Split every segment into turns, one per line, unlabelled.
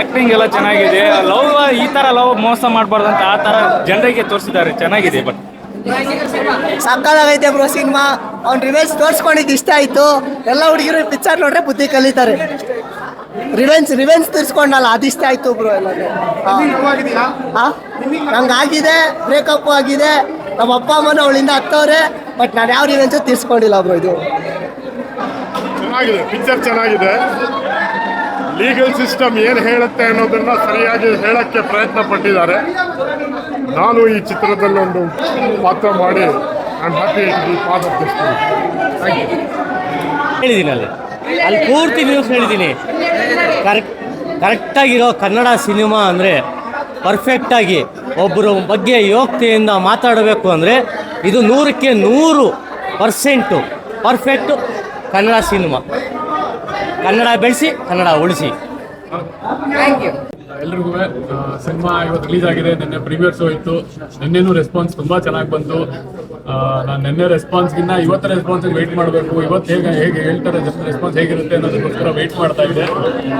Acting ಎಲ್ಲ ಚೆನ್ನಾಗಿದೆ. Love ಈ ತರ ಲವ್ ಮೋಸ ಮಾಡಬಾರ್ದು ಅಂತ ಆ ತರ ಜನರಿಗೆ ತೋರಿಸಿದ್ದಾರೆ. ಚೆನ್ನಾಗಿದೆ ಬಟ್
ಸಕ್ಕದಾಗೈತೆ ಬ್ರೋ ಸಿನಿಮಾ ಅವ್ನ ರಿವೆನ್ಸ್ ತೋರಿಸ್ಕೊಂಡಿದ್ದು ಇಷ್ಟ ಆಯ್ತು. ಎಲ್ಲ ಹುಡುಗಿರು ಪಿಕ್ಚರ್ ನೋಡ್ರೆ ಬುದ್ಧಿ ಕಲಿತಾರೆ. ರಿವೆನ್ಸ್ ರಿವೆನ್ಸ್ ತೀರ್ಸ್ಕೊಂಡಲ್ಲ ಅದು ಇಷ್ಟ ಆಯ್ತು ಬ್ರೋ ಎಲ್ಲ ನಂಗೆ ಆಗಿದೆ ಬ್ರೇಕಪ್ ಆಗಿದೆ. ನಮ್ಮ ಅಪ್ಪ ಅಮ್ಮನ ಅವಳಿಂದ ಹತ್ತವ್ರೆ ಬಟ್ ನಾನು ಯಾವ ರಿವೆನ್ಸು ತೀರ್ಸ್ಕೊಂಡಿಲ್ಲ ಬ್ರೋ ಇದು.
ಚೆನ್ನಾಗಿದೆ ಪಿಕ್ಚರ್ ಚೆನ್ನಾಗಿದೆ. ಲೀಗಲ್ ಸಿಸ್ಟಮ್ ಏನು ಹೇಳುತ್ತೆ ಅನ್ನೋದನ್ನ ಸರಿಯಾಗಿ ಹೇಳಕ್ಕೆ ಪ್ರಯತ್ನ ಪಟ್ಟಿದ್ದಾರೆ ನಾನು ಈ ಚಿತ್ರದಲ್ಲಿ ಒಂದು ಪಾತ್ರ ಮಾಡಿ ಐ ಹ್ಯಾಪಿ ಯು
ಹೇಳಿದ್ದೀನಿ ಅಲ್ಲಿ ಅಲ್ಲಿ ಪೂರ್ತಿ ನ್ಯೂಸ್ ಹೇಳಿದ್ದೀನಿ. ಕರೆಕ್ಟ್ ಕರೆಕ್ಟಾಗಿರೋ ಕನ್ನಡ ಸಿನಿಮಾ ಅಂದರೆ ಪರ್ಫೆಕ್ಟಾಗಿ ಒಬ್ಬರ ಬಗ್ಗೆ ಯೋಗ್ಯತೆಯಿಂದ ಮಾತಾಡಬೇಕು ಅಂದರೆ ಇದು ನೂರಕ್ಕೆ ನೂರು percent perfect Kannada cinema. Kannada ಬೆಳೆಸಿ ಕನ್ನಡ ಉಳಿಸಿ.
ಎಲ್ರಿಗೂ ಸಿನಿಮಾ ಇವತ್ತು ರಿಲೀಸ್ ಆಗಿದೆ. ನಿನ್ನೆ ಪ್ರೀಮಿಯರ್ ಶೋ ಇತ್ತು. ನಿನ್ನೆನೂ ರೆಸ್ಪಾನ್ಸ್ ತುಂಬಾ ಚೆನ್ನಾಗಿ ಬಂತು. ನಾನು ನಿನ್ನೆ ರೆಸ್ಪಾನ್ಸ್ಗಿನ್ನ ಇವತ್ತು ರೆಸ್ಪಾನ್ಸ್ ವೆಯ್ಟ್ ಮಾಡಬೇಕು. ಇವತ್ತು ಹೇಗೆ ಹೇಗೆ ಹೇಳ್ತಾರೆ ರೆಸ್ಪಾನ್ಸ್ ಹೇಗಿರುತ್ತೆ ಅನ್ನೋದಕ್ಕೋಸ್ಕರ ವೆಯ್ಟ್ ಮಾಡ್ತಾ ಇದೆ.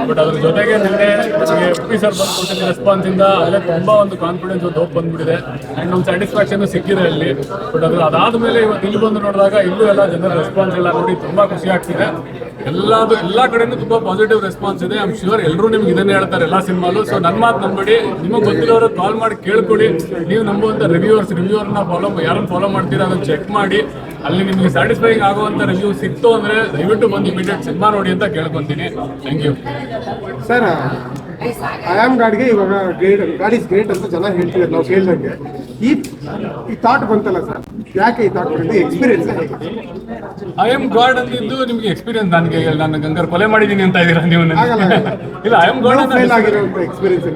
ಬಟ್ ಅದ್ರ ಜೊತೆಗೆ ನಿನ್ನೆ ನನಗೆ ಪಿ ಸರ್ ಬಂದು ರೆಸ್ಪಾನ್ಸಿಂದ ರೆಸ್ಪಾನ್ಸ್ ಇಂದ ಅಲ್ಲೇ ತುಂಬಾ ಒಂದು ಕಾನ್ಫಿಡೆನ್ಸ್ ಒಂದು ಹೋಗಿ ಬಂದ್ಬಿಟ್ಟಿದೆ. ಅಂಡ್ ಒಂದು ಸ್ಯಾಟಿಸ್ಫ್ಯಾಕ್ಷನ್ ಸಿಕ್ಕಿದೆ ಅಲ್ಲಿ. ಬಟ್ ಅದ್ರ ಅದಾದ್ಮೇಲೆ ಇವತ್ತು ಇಲ್ಲಿ ಬಂದು ನೋಡಿದಾಗ ಇಲ್ಲೂ ಎಲ್ಲ ಜನರ ರೆಸ್ಪಾನ್ಸ್ ಎಲ್ಲ ನೋಡಿ ತುಂಬಾ ಖುಷಿ ಆಗ್ತಿದೆ. ಎಲ್ಲದು ಎಲ್ಲ ಕಡೆನೂ ತುಂಬಾ ಪಾಸಿಟಿವ್ ರೆಸ್ಪಾನ್ಸ್ ಇದೆ. ಐಮ್ ಶೂರ್ ಎಲ್ಲರೂ ನಿಮ್ಗೆ ಇದನ್ನೇ ಹೇಳ್ತಾರೆ, ಎಲ್ಲ ಸಿನಿಮಾಲು ಸೊ ನನ್ನ ಮಾತು ನಂಬಡಿ ನಿಮಗೆ ಗೊತ್ತಿರೋರು ಕಾಲ್ ಮಾಡಿ ಕೇಳ್ಕೊಡಿ. ನೀವು ನಂಬುವಂತ ರಿವ್ಯೂವರ್ಸ್ ರಿವ್ಯೂವರ್ನ ಫಾಲೋ ಯಾರನ್ನು ಫಾಲೋ ಮಾಡ್ತೀರಾ ಅದನ್ನ ಚೆಕ್ ಮಾಡಿ. ಅಲ್ಲಿ ನಿಮಗೆ ಸ್ಯಾಟಿಸ್ಫೈಯಿಂಗ್ ಆಗುವಂತ ರಿವ್ಯೂ ಸಿಕ್ತು ಅಂದ್ರೆ ದಯವಿಟ್ಟು ಬಂದು ಇಮಿಡಿಯೇಟ್ ಸಿನಿಮಾ ನೋಡಿ ಅಂತ ಕೇಳ್ಕೊಂತೀನಿ. Thank you
sir I am ಗಾಡ್ಗೆ ಇವಾಗ ಗ್ರೇಟ್ ಗಾಡ್ ಇಸ್ ಗ್ರೇಟ್ ಅಂತ ಜನ ಹೇಳ್ತಿದ್ದಾರೆ. ನಾವು ಕೇಳ್ದಂಗೆ. ಈ ಈ ಥಾಟ್ ಬಂತಲ್ಲ ಸರ್? ಯಾಕೆ ಈ ಥಾಟ್ ಬಂದಿದೆ? ಎಕ್ಸ್ಪೀರಿಯನ್ಸ್
ಐ ಎಂ ಗಾಡ್ ಅಂದಿದ್ದು ನಿಮ್ಗೆ ಎಕ್ಸ್ಪೀರಿಯನ್ಸ್ ನನಗೆ ನಾನು ಗಂಗರ್ ಕೊಲೆ ಮಾಡಿದೀನಿ ಅಂತ ಇದ್ದೀರಾ ನೀವು ನನಗೆ? ಇಲ್ಲ I M god
experience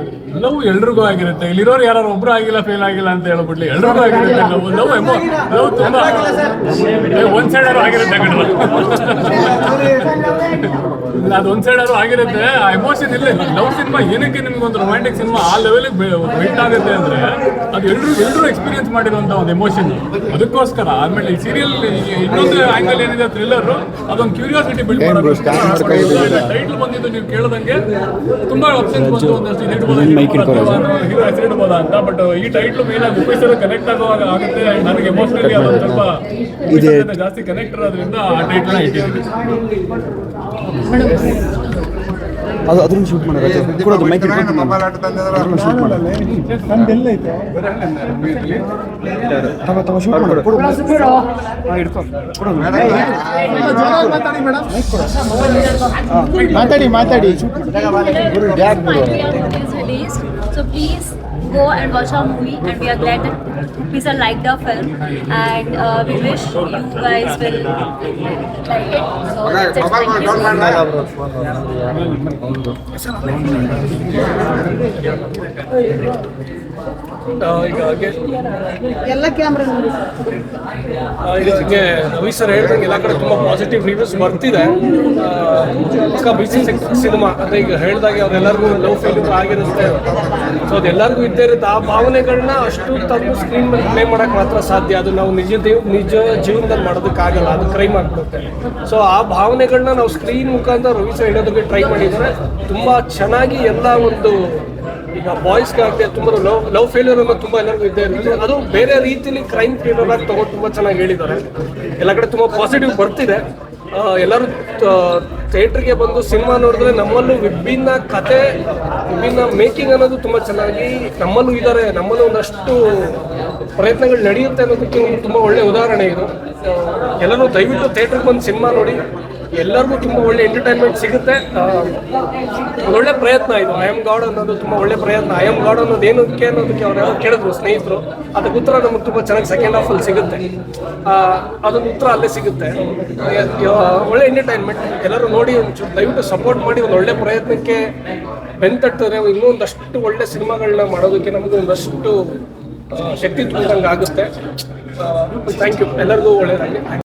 love ಎಲ್ರಿಗೂ ಆಗಿರುತ್ತೆ. ಇಲ್ಲಿರೋರು ಯಾರು ಒಬ್ರು ಆಗಿಲ್ಲ ಫೇಲ್ ಆಗಿಲ್ಲ ಅಂತ ಹೇಳ್ಬಿಡ್ಲಿ ಎಲ್ರಿಗೂ ಆಗಿರುತ್ತೆ. ಲವ್ ಲವ್ ಎಮೋ ಲವ್ ತುಂಬಾ ಒಂದ್ ಸೈಡ್ ಆಗಿರುತ್ತೆ ಕಣೋ. ಇಲ್ಲ, ಅದು ಒಂದ್ ಸೈಡ್ ಆದ್ರೂ ಆಗಿರುತ್ತೆ. ಆ ಎಮೋಷನ್ ಇಲ್ಲ ಲವ್ ಸಿನಿಮಾ ಏನಕ್ಕೆ ನಿಮ್ಗೆ ಒಂದು ರೊಮ್ಯಾಂಟಿಕ್ ಸಿನಿಮಾ ಆ ಲೆವೆಲಿಗೆ ವೆಯ್ಟ್ ಆಗುತ್ತೆ ಅಂದ್ರೆ ಅದು ಎಲ್ರು ಎಲ್ರು ಎಕ್ಸ್ಪೀರಿಯನ್ಸ್ ಮಾಡಿರುವಂತ ಒಂದು ಎಮೋಷನ್ ಅದಕ್ಕೋಸ್ಕರ ಆಮೇಲೆ ಈ ಸೀರಿಯಲ್ ಇನ್ನೊಂದು ಆಂಗಲ್ ಏನಿದೆ ಥ್ರಿಲ್ಲರ್ ಅದೊಂದು ಕ್ಯೂರಿಯಾಸಿಟಿ ಬಿಲ್ಡ್ ಮಾಡೋದು ಟೈಟ್ಲ್ ಬಂದಿದ್ದು ನೀವು ಕೇಳದಂಗೆ ತುಂಬಾ ಆಪ್ಷನ್ಸ್ ಬಂತು ಒಂದಷ್ಟು ಇದು ಹೀರೋ ಅಂತ. ಬಟ್ ಈ ಟೈಟ್ಲು ಮೇನ್ ಆಗಿ ಉಪಯೋಗಿಸಲು ಕನೆಕ್ಟ್ ಆಗುವಾಗ ಆಗುತ್ತೆ. ನನಗೆ ಎಮೋಷನಲಿ ಅದೊಂದು ಸ್ವಲ್ಪ ಜಾಸ್ತಿ ಕನೆಕ್ಟ್ ಇರೋದ್ರಿಂದ ಆ ಟೈಟ್ಲ್ ಇಟ್ಟಿದ್ದೀನಿ
ಅದು ಅದನ್ನು ಶೂಟ್ ಮಾಡೋದು ಕೊಡೋದು ಮೈಕ್ ಅದನ್ನು ಶೂಟ್ ಮಾಡೋದು ತಗೋ ಶೂಟ್ ಮಾಡೋದು ಕೊಡು ಹಾಂ ಇಡ್ಕೊ ಕೊಡೋದು ಮಾತಾಡಿ ಮಾತಾಡಿ.
So please go and watch our movie and we are glad that people liked our film and uh, we wish you guys will like it. So that's it. Thank you.
ಹಾಗೆ ಆ, ಇದು ಹಿಂಗೆ ರವಿ ಸರ್ ಹೇಳಿದಂಗೆ ಎಲ್ಲ ಕಡೆ ತುಂಬ positive reviews ಬರ್ತಿದೆ ಪಕ್ಕ ಬಿಸಿ ಸಿನಿಮಾ ಅಂದರೆ ಈಗ ಹೇಳಿದಾಗೆ ಅವ್ರೆಲ್ಲರಿಗೂ ಲವ್ ಫೇಲ್ಯೂರ್ ಆಗಿರುತ್ತೆ ಸೊ ಅದೆಲ್ಲರಿಗೂ ಇದ್ದೇ ಇರುತ್ತೆ. ಆ ಭಾವನೆಗಳನ್ನ ಅಷ್ಟು ತಂದು ಸ್ಕ್ರೀನ್ ಮೇಲೆ ಪ್ಲೇ ಮಾಡೋಕೆ ಮಾತ್ರ ಸಾಧ್ಯ. ಅದು ನಾವು ನಿಜ ನಿಜ ಜೀವನದಲ್ಲಿ ಮಾಡೋದಕ್ಕಾಗಲ್ಲ ಅದು ಕ್ರೈಮ್ ಆಗ್ಬಿಡುತ್ತೆ. ಸೊ ಆ ಭಾವನೆಗಳನ್ನ ನಾವು ಸ್ಕ್ರೀನ್ ಮುಖಾಂತರ ರವಿ ಸರ್ ಹೇಳೋದಕ್ಕೆ ಟ್ರೈ ಮಾಡಿದರೆ ತುಂಬ ಚೆನ್ನಾಗಿ ಎಲ್ಲ ಒಂದು ಈಗ ಬಾಯ್ಸ್ಗಾಗಲಿ ತುಂಬ ಲವ್ ಲವ್ ಫೇಲ್ಯೂರ್ ಅನ್ನೋದು ತುಂಬ ಎಲ್ಲರಿಗೂ ಇದ್ದೇ ಇರುತ್ತೆ. ಅದು ಬೇರೆ ರೀತಿಯಲ್ಲಿ ಕ್ರೈಮ್ ಥ್ರಿಲ್ಲರ್ ಆಗಿ ತಗೊಂಡು ತುಂಬ ಚೆನ್ನಾಗಿ ಹೇಳಿದ್ದಾರೆ. ಎಲ್ಲ ಕಡೆ ತುಂಬ ಪಾಸಿಟಿವ್ ಬರ್ತಿದೆ. ಎಲ್ಲರೂ ಥಿಯೇಟ್ರಿಗೆ ಬಂದು ಸಿನಿಮಾ ನೋಡಿದ್ರೆ ನಮ್ಮಲ್ಲೂ ವಿಭಿನ್ನ ಕತೆ, ವಿಭಿನ್ನ ಮೇಕಿಂಗ್ ಅನ್ನೋದು ತುಂಬ ಚೆನ್ನಾಗಿ ನಮ್ಮಲ್ಲೂ ಇದ್ದಾರೆ ನಮ್ಮಲ್ಲೂ ಒಂದಷ್ಟು ಪ್ರಯತ್ನಗಳು ನಡೆಯುತ್ತೆ ಅನ್ನೋದಕ್ಕೆ ಒಂದು ತುಂಬ ಒಳ್ಳೆ ಉದಾಹರಣೆ ಇದು. ಎಲ್ಲರೂ ದಯವಿಟ್ಟು ಥಿಯೇಟ್ರಿಗೆ ಬಂದು ಸಿನಿಮಾ ನೋಡಿ. ಎಲ್ಲರಿಗೂ ತುಂಬ ಒಳ್ಳೆ ಎಂಟರ್ಟೈನ್ಮೆಂಟ್ ಸಿಗುತ್ತೆ. ಒಳ್ಳೆ ಪ್ರಯತ್ನ ಇದು. ಐ ಎಂ ಗಾಡ್ ಅನ್ನೋದು ತುಂಬ ಒಳ್ಳೆ ಪ್ರಯತ್ನ. ಐ ಎಂ ಗಾಡ್ ಅನ್ನೋದು ಏನಕ್ಕೆ ಅನ್ನೋದಕ್ಕೆ ಅವ್ರು ಕೇಳಿದ್ರು ಸ್ನೇಹಿತರು. ಅದಕ್ಕೆ ಉತ್ತರ ನಮಗೆ ತುಂಬ ಚೆನ್ನಾಗಿ ಸೆಕೆಂಡ್ ಹಾಫಲ್ಲಿ ಸಿಗುತ್ತೆ. ಆ, ಅದೊಂದು ಉತ್ತರ ಅಲ್ಲೇ ಸಿಗುತ್ತೆ. ಒಳ್ಳೆ ಎಂಟರ್ಟೈನ್ಮೆಂಟ್ ಎಲ್ಲರೂ ನೋಡಿ ಒಂಚೂರು ದಯವಿಟ್ಟು ಸಪೋರ್ಟ್ ಮಾಡಿ ಒಂದು ಒಳ್ಳೆ ಪ್ರಯತ್ನಕ್ಕೆ ಬೆಂತಟ್ಟಿದ್ರೆ ಇನ್ನೂ ಒಂದಷ್ಟು ಒಳ್ಳೆ ಸಿನಿಮಾಗಳನ್ನ ಮಾಡೋದಕ್ಕೆ ನಮಗೆ ಒಂದಷ್ಟು ಶಕ್ತಿ ತುಂಬಿದಂಗೆ ಆಗುತ್ತೆ. ಥ್ಯಾಂಕ್ ಯು ಎಲ್ಲರಿಗೂ ಒಳ್ಳೆಯದಾಗಲಿ